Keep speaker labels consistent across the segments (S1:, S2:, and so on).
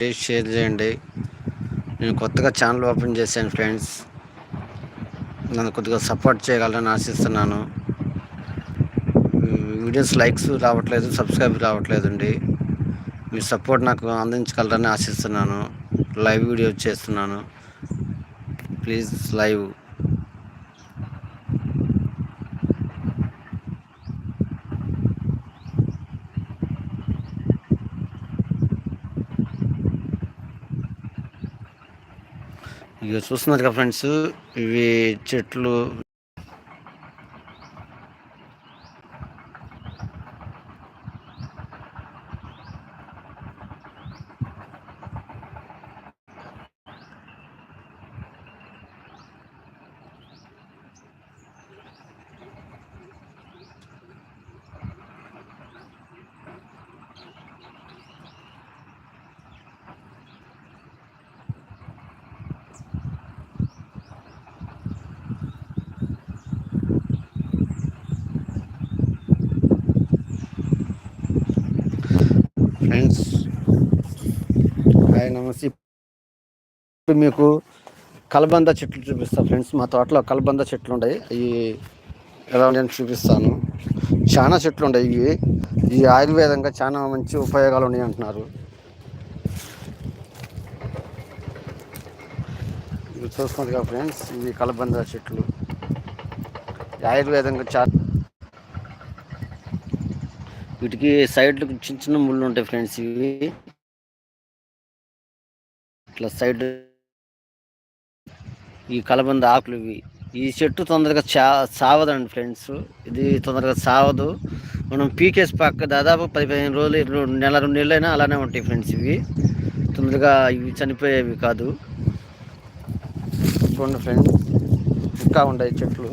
S1: Share చేయండి. నేను కొత్తగా ఛానల్ ఓపెన్ చేశాను ఫ్రెండ్స్. నన్ను కొద్దిగా సపోర్ట్ చేయగలరని ఆశిస్తున్నాను. వీడియోస్ లైక్స్ రావట్లేదు సబ్స్క్రైబ్ రావట్లేదండి. మీ సపోర్ట్ నాకు అందించగలరని ఆశిస్తున్నాను. లైవ్ వీడియో చేస్తున్నాను. Please live. ఇక చూస్తున్నారు కదా ఫ్రెండ్స్ ఇవి చెట్లు ఫ్రెండ్స్. హాయ్ నమస్తే. ఇప్పుడు మీకు కలబంద చెట్లు చూపిస్తాను ఫ్రెండ్స్. మా తోటలో కలబంద చెట్లు ఉన్నాయి. అవి ఎలా నేను చూపిస్తాను. చాలా చెట్లు ఉన్నాయి ఇవి. ఈ ఆయుర్వేదంగా చాలా మంచి ఉపయోగాలు ఉన్నాయి అంటున్నారు. చూస్తున్నారు కదా ఫ్రెండ్స్ ఇవి కలబంద చెట్లు. ఆయుర్వేదంగా చాలా వీటికి సైడ్లు చిన్న చిన్న ముళ్ళు ఉంటాయి ఫ్రెండ్స్ ఇవి. ఇట్లా సైడ్ ఈ కలబంద ఆకులు ఇవి. ఈ చెట్టు తొందరగా చా సావదండి ఫ్రెండ్స్. ఇది తొందరగా సావదు. మనం పీకేసి పక్క దాదాపు పది పదిహేను రోజులు నెల రెండు నెలలైనా అలానే ఉంటాయి ఫ్రెండ్స్ ఇవి. తొందరగా ఇవి చనిపోయేవి కాదు. చూడండి ఫ్రెండ్స్ ఇంకా ఉన్నాయి చెట్లు.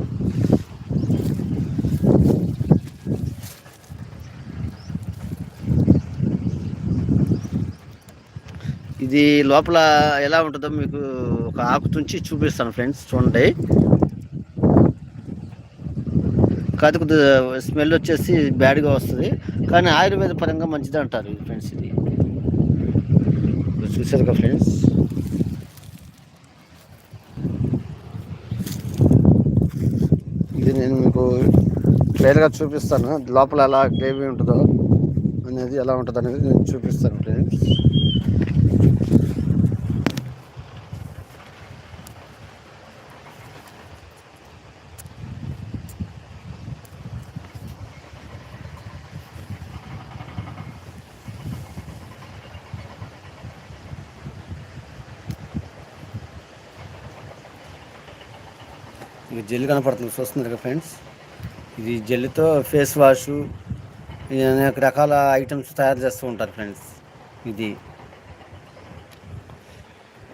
S1: ఇది లోపల ఎలా ఉంటుందో మీకు ఒక ఆకు తుంచి చూపిస్తాను ఫ్రెండ్స్ చూడండి. కాదు స్మెల్ వచ్చేసి బ్యాడ్గా వస్తుంది. కానీ ఆయుర్వేద పరంగా మంచిది అంటారు ఫ్రెండ్స్ ఇది. చూసారు కదా ఫ్రెండ్స్? ఇది నేను మీకు క్లియర్గా చూపిస్తాను లోపల ఎలా గ్రేవీ ఉంటుందో అనేది ఎలా ఉంటుంది అనేది నేను చూపిస్తాను. ఇక జెల్ కనపడుతుంది చూస్తున్నారు కదా ఫ్రెండ్స్? ఇది జెల్తో ఫేస్ వాష్ అనేక రకాల ఐటమ్స్ తయారు చేస్తూ ఉంటారు ఫ్రెండ్స్. ఇది.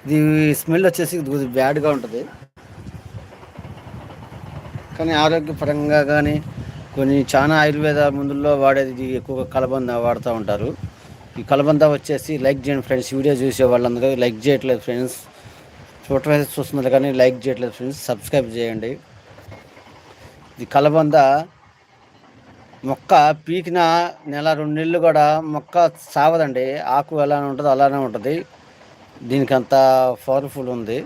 S1: ఇది స్మెల్ వచ్చేసి కొద్దిగా బ్యాడ్గా ఉంటుంది. కానీ ఆరోగ్యపరంగా కానీ కొన్ని చాలా ఆయుర్వేద మందుల్లో వాడేది ఎక్కువగా కలబంద వాడుతూ ఉంటారు. ఈ కలబంద వచ్చేసి లైక్ చేయండి ఫ్రెండ్స్ వీడియో చూసే వాళ్ళందరూ లైక్ చేయట్లేదు ఫ్రెండ్స్. చూడటం చూస్తున్నారు కానీ లైక్ చేయట్లేదు ఫ్రెండ్స్ సబ్స్క్రైబ్ చేయండి. ఇది కలబంద. మొక్క పీకిన నెల రెండు నెలలు కూడా మొక్క సావదండి. ఆకు ఎలానే ఉంటుందో అలానే ఉంటుంది. దీనికి అంత పవర్ఫుల్ ఉంది.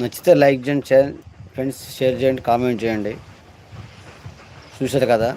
S1: నచ్చితే లైక్ చేయండి ఫ్రెండ్స్ షేర్ చేయండి కామెంట్ చేయండి. చూసారు కదా?